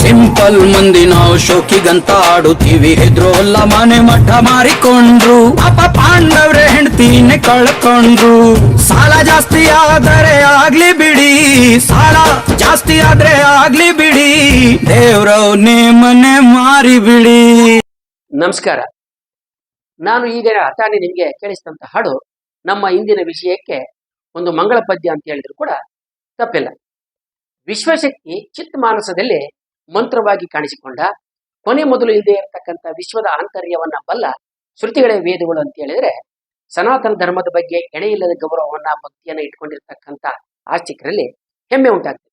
Simple ಮಂದಿ ನಾವು ಶೋಕಿಗಂತ ಆಡುತ್ತೀವಿ. ಹೆದ್ರೋಲ್ಲ ಮನೆ ಮಠ ಮಾರಿಕೊಂಡ್ರು. ಅಪ್ಪ ಪಾಂಡವ್ರೆ ಹೆಂಡ್ತಿನೇ ಕಳ್ಕೊಂಡ್ರು. ಸಾಲ ಜಾಸ್ತಿ ಆದರೆ ಆಗ್ಲಿ ಬಿಡಿ. ಸಾಲ ಜಾಸ್ತಿ ಆದ್ರೆ ಆಗ್ಲಿ ಬಿಡಿ. ದೇವ್ರವ್ನೇ ಮನೆ ಮಾರಿ ಬಿಡಿ. ನಮಸ್ಕಾರ. ನಾನು ಈಗ ತಾನೇ ನಿಮಗೆ ಕೇಳಿಸಿದಂತ ಹಾಡು ನಮ್ಮ ಇಂದಿನ ವಿಷಯಕ್ಕೆ ಒಂದು ಮಂಗಳ ಪದ್ಯ ಅಂತ ಹೇಳಿದ್ರು ಕೂಡ ತಪ್ಪಿಲ್ಲ. ವಿಶ್ವಶಕ್ತಿ ಚಿತ್ ಮಾನಸದಲ್ಲಿ ಮಂತ್ರವಾಗಿ ಕಾಣಿಸಿಕೊಂಡ. ಕೊನೆ ಮೊದಲು ಇಲ್ಲದೆ ಇರತಕ್ಕಂಥ ವಿಶ್ವದ ಆಂತರ್ಯವನ್ನ ಬಲ್ಲ ಶ್ರುತಿಗಳೇ ವೇದಗಳು ಅಂತ ಹೇಳಿದ್ರೆ, ಸನಾತನ ಧರ್ಮದ ಬಗ್ಗೆ ಎಣೆಯಿಲ್ಲದ ಗೌರವವನ್ನ ಭಕ್ತಿಯನ್ನ ಇಟ್ಕೊಂಡಿರ್ತಕ್ಕಂಥ ಆಸ್ತಿಕರಲ್ಲಿ ಹೆಮ್ಮೆ ಉಂಟಾಗ್ತದೆ.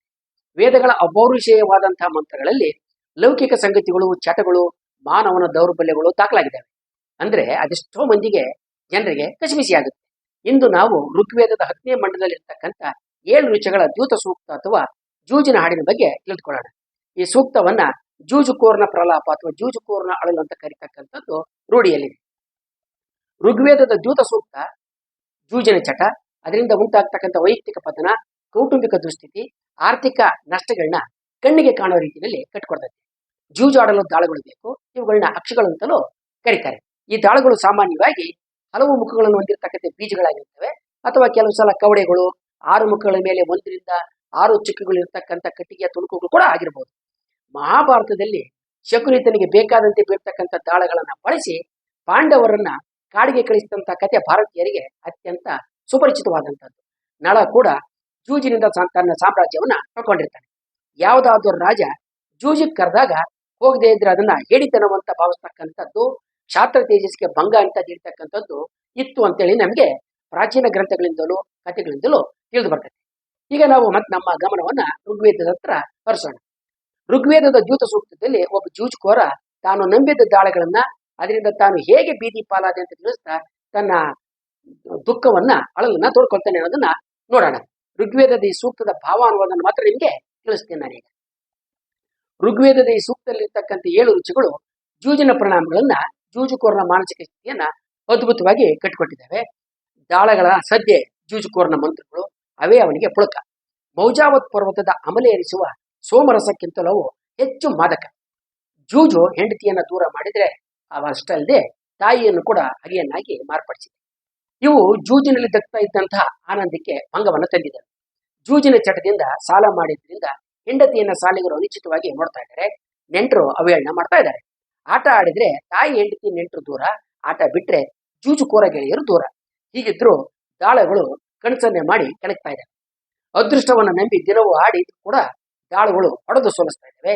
ವೇದಗಳ ಅಪೌರುಷೇಯವಾದಂತಹ ಮಂತ್ರಗಳಲ್ಲಿ ಲೌಕಿಕ ಸಂಗತಿಗಳು, ಚಟಗಳು, ಮಾನವನ ದೌರ್ಬಲ್ಯಗಳು ದಾಖಲಾಗಿದ್ದಾವೆ. ಅಂದ್ರೆ ಅದೆಷ್ಟೋ ಮಂದಿಗೆ ಜನರಿಗೆ ಕಸಿಮಿಸಿ ಆಗುತ್ತೆ ಇಂದು ನಾವು ಋಗ್ವೇದದ ಹತ್ತನೇ ಮಂಡಲದಲ್ಲಿರ್ತಕ್ಕಂಥ ಏಳು ರುಚಿಗಳ ದ್ಯೂತ ಸೂಕ್ತ ಅಥವಾ ಜೂಜಿನ ಹಾಡಿನ ಬಗ್ಗೆ ತಿಳಿದುಕೊಳ್ಳೋಣ. ಈ ಸೂಕ್ತವನ್ನ ಜೂಜುಕೋರ್ನ ಪ್ರಲಾಪ ಅಥವಾ ಜೂಜುಕೋರ್ನ ಅಳಲು ಅಂತ ಕರಿತಕ್ಕಂಥದ್ದು ರೂಢಿಯಲ್ಲಿದೆ. ಋಗ್ವೇದದ ದ್ಯೂತ ಸೂಕ್ತ, ಜೂಜಿನ ಚಟ, ಅದರಿಂದ ಉಂಟಾಗ್ತಕ್ಕಂಥ ವೈಯಕ್ತಿಕ ಪತನ, ಕೌಟುಂಬಿಕ ದುಸ್ಥಿತಿ, ಆರ್ಥಿಕ ನಷ್ಟಗಳನ್ನ ಕಣ್ಣಿಗೆ ಕಾಣುವ ರೀತಿಯಲ್ಲಿ ಕಟ್ಕೊಡ್ತದೆ. ಜೂಜಾಡಲು ದಾಳಗಳು ಬೇಕು ಇವುಗಳನ್ನ ಅಕ್ಷಗಳು ಅಂತಲೂ ಕರೀತಾರೆ. ಈ ದಾಳಗಳು ಸಾಮಾನ್ಯವಾಗಿ ಹಲವು ಮುಖಗಳನ್ನು ಹೊಂದಿರತಕ್ಕಂಥ ಬೀಜಗಳಾಗಿರ್ತವೆ. ಅಥವಾ ಕೆಲವು ಸಲ ಕವಡೆಗಳು, ಆರು ಮುಖಗಳ ಮೇಲೆ ಒಂದರಿಂದ ಆರು ಚಿಕ್ಕಗಳು ಇರ್ತಕ್ಕಂಥ ಕಟ್ಟಿಗೆಯ ತುಣುಕುಗಳು ಕೂಡ ಆಗಿರ್ಬೋದು. ಮಹಾಭಾರತದಲ್ಲಿ ಶಕುನಿತನಿಗೆ ಬೇಕಾದಂತೆ ಬೀರ್ತಕ್ಕಂಥ ದಾಳಗಳನ್ನ ಬಳಸಿ ಪಾಂಡವರನ್ನ ಕಾಡಿಗೆ ಕಳಿಸಿದಂತ ಕಥೆ ಭಾರತೀಯರಿಗೆ ಅತ್ಯಂತ ಸುಪರಿಚಿತವಾದಂಥದ್ದು ನಳ ಕೂಡ ಜೂಜಿನಿಂದ ತನ್ನ ಸಾಮ್ರಾಜ್ಯವನ್ನ ಕಳ್ಕೊಂಡಿರ್ತಾನೆ. ಯಾವುದಾದ್ರೂ ರಾಜ ಜೂಜಿಗೆ ಕರೆದಾಗ ಹೋಗದೆ ಇದ್ರೆ ಅದನ್ನ ಹೇಳಿತನವಂತ ಭಾವಿಸ್ತಕ್ಕಂಥದ್ದು ಕ್ಷಾತ್ರ ತೇಜಸ್ಗೆ ಭಂಗ ಅಂತ ಹೇಳ್ತಕ್ಕಂಥದ್ದು ಇತ್ತು ಅಂತೇಳಿ ನಮಗೆ ಪ್ರಾಚೀನ ಗ್ರಂಥಗಳಿಂದಲೂ, ಕಥೆಗಳಿಂದಲೂ ತಿಳಿದು ಬರ್ತದೆ. ಈಗ ನಾವು ಮತ್ತೆ ನಮ್ಮ ಗಮನವನ್ನ ಋಗ್ವೇದದ ಹತ್ರ ಹರಿಸೋಣ. ಋಗ್ವೇದದ ಜೂತ ಸೂಕ್ತದಲ್ಲಿ ಒಬ್ಬ ಜೂಜುಕೋರ ತಾನು ನಂಬಿದ ದಾಳಗಳನ್ನ ಅದರಿಂದ ತಾನು ಹೇಗೆ ಬೀದಿ ಪಾಲಾದೆ ಅಂತ ತಿಳಿಸ್ತಾ ತನ್ನ ದುಃಖವನ್ನ, ಅಳಲನ್ನ ತೋಡ್ಕೊಳ್ತಾನೆ ಅನ್ನೋದನ್ನ ನೋಡೋಣ. ಋಗ್ವೇದದ ಈ ಸೂಕ್ತದ ಭಾವಾನುವಾದನ ಮಾತ್ರ ನಿಮ್ಗೆ ತಿಳಿಸ್ತೇನೆ ನಾನೀಗ. ಋಗ್ವೇದದ ಈ ಸೂಕ್ತದಲ್ಲಿರ್ತಕ್ಕಂಥ ಏಳು ರುಚಿಗಳು ಜೂಜಿನ ಪರಿಣಾಮಗಳನ್ನ, ಜೂಜುಕೋರನ ಮಾನಸಿಕ ಸ್ಥಿತಿಯನ್ನ ಅದ್ಭುತವಾಗಿ ಕಟ್ಟಿಕೊಟ್ಟಿದ್ದಾವೆ. ದಾಳಗಳ ಸದ್ಯ ಜೂಜುಕೋರನ ಮಂತ್ರಗಳು ಅವೇ ಅವನಿಗೆ ಪುಳಕ. ಮೌಜಾವತ್ ಪರ್ವತದ ಅಮಲೇರಿಸುವ ಸೋಮರಸಕ್ಕಿಂತಲೂ ಹೆಚ್ಚು ಮಾದಕ. ಜೂಜು ಹೆಂಡತಿಯನ್ನ ದೂರ ಮಾಡಿದರೆ ಅವಷ್ಟಲ್ಲದೆ ತಾಯಿಯನ್ನು ಕೂಡ ಹಗೆಯನ್ನಾಗಿ ಮಾರ್ಪಡಿಸಿದೆ. ಇವು ಜೂಜಿನಲ್ಲಿ ದಕ್ತಾ ಇದ್ದಂತಹ ಆನಂದಕ್ಕೆ ಭಂಗವನ್ನು ತಂದಿದೆ ಜೂಜಿನ ಚಟದಿಂದ ಸಾಲ ಮಾಡಿದ್ರಿಂದ ಹೆಂಡತಿಯನ್ನ ಸಾಲಿಗರು ಅನಿಶ್ಚಿತವಾಗಿ ನೋಡ್ತಾ ಇದ್ದಾರೆ. ನೆಂಟರು ಅವಹೇಳನ ಮಾಡ್ತಾ ಇದ್ದಾರೆ. ಆಟ ಆಡಿದ್ರೆ ತಾಯಿ ಹೆಂಡತಿ ನೆಂಟರು ದೂರ, ಆಟ ಬಿಟ್ರೆ ಜೂಜುಕೋರ ಗೆಳೆಯರು ದೂರ. ಹೀಗಿದ್ರು ದಾಳಗಳು ಕಣಸನ್ನೆ ಮಾಡಿ ಕೆಣಕ್ತಾ ಇದ್ದಾವೆ ಅದೃಷ್ಟವನ್ನ ನಂಬಿ ದಿನವೂ ಆಡಿ ಕೂಡ ದಾಳುಗಳು ಹೊಡೆದು ಸೋಲಿಸ್ತಾ ಇದ್ದಾವೆ.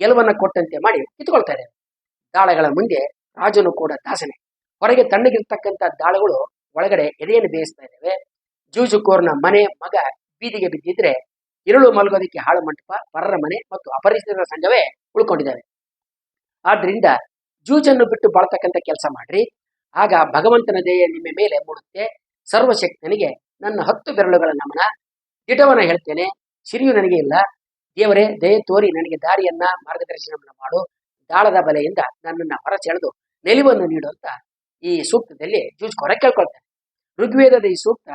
ಗೆಲುವನ್ನ ಕೊಟ್ಟಂತೆ ಮಾಡಿ ಕಿತ್ಕೊಳ್ತಾ ಇದ್ದಾವೆ ದಾಳಗಳ ಮುಂದೆ ರಾಜನು ಕೂಡ ದಾಸನೆ. ಹೊರಗೆ ತಣ್ಣಗಿರ್ತಕ್ಕಂಥ ದಾಳುಗಳು ಒಳಗಡೆ ಎದೆಯನ್ನು ಬೇಯಿಸ್ತಾ ಇದ್ದಾವೆ. ಜೂಜುಕೋರ್ನ ಮನೆ ಮಗ ಬೀದಿಗೆ ಬಿದ್ದಿದ್ರೆ ಇರುಳು ಮಲಗೋದಕ್ಕೆ ಹಾಳು ಮಂಟಪ, ಪರರ ಮನೆ ಮತ್ತು ಅಪರಿಚಿತರ ಸಂಘವೇ ಉಳ್ಕೊಂಡಿದ್ದಾವೆ. ಆದ್ರಿಂದ ಜೂಜನ್ನು ಬಿಟ್ಟು ಬಾಳ್ತಕ್ಕಂಥ ಕೆಲಸ ಮಾಡ್ರಿ. ಆಗ ಭಗವಂತನ ದೇಹ ನಿಮ್ಮ ಮೇಲೆ ಮೂಡುತ್ತೆ. ಸರ್ವಶಕ್ತನಿಗೆ ನನ್ನ ಹತ್ತು ಬೆರಳುಗಳ ನಮನ. ದಿಟವನ ಹೇಳ್ತೇನೆ, ಸಿರಿಯು ನನಗೆ ಇಲ್ಲ. ದೇವರೇ, ದಯ ತೋರಿ ನನಗೆ ದಾರಿಯನ್ನ, ಮಾರ್ಗದರ್ಶನವನ್ನ ಮಾಡು. ದಾಳದ ಬಲೆಯಿಂದ ನನ್ನನ್ನ ಹೊರಸೆಳೆದು ನೆಲಿವನ್ನು ನೀಡುವಂತ ಈ ಸೂಕ್ತದಲ್ಲಿ ಜೂಜುಕೋರ ಕೇಳ್ಕೊಳ್ತಾನೆ. ಋಗ್ವೇದದ ಈ ಸೂಕ್ತ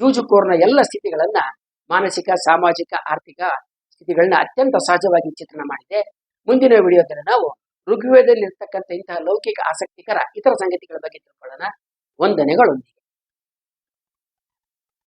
ಜೂಜುಕೋರ್ನ ಎಲ್ಲ ಸ್ಥಿತಿಗಳನ್ನ ಮಾನಸಿಕ, ಸಾಮಾಜಿಕ, ಆರ್ಥಿಕ ಸ್ಥಿತಿಗಳನ್ನ ಅತ್ಯಂತ ಸಹಜವಾಗಿ ಚಿತ್ರಣ ಮಾಡಿದೆ. ಮುಂದಿನ ವಿಡಿಯೋದಲ್ಲಿ ನಾವು ಋಗ್ವೇದದಲ್ಲಿ ಇರ್ತಕ್ಕಂಥ ಇಂತಹ ಲೌಕಿಕ ಆಸಕ್ತಿಕರ ಇತರ ಸಂಗತಿಗಳ ಬಗ್ಗೆ ತಿಳ್ಕೊಳ್ಳೋಣ. ವಂದನೆಗಳೊಂದಿಗೆ.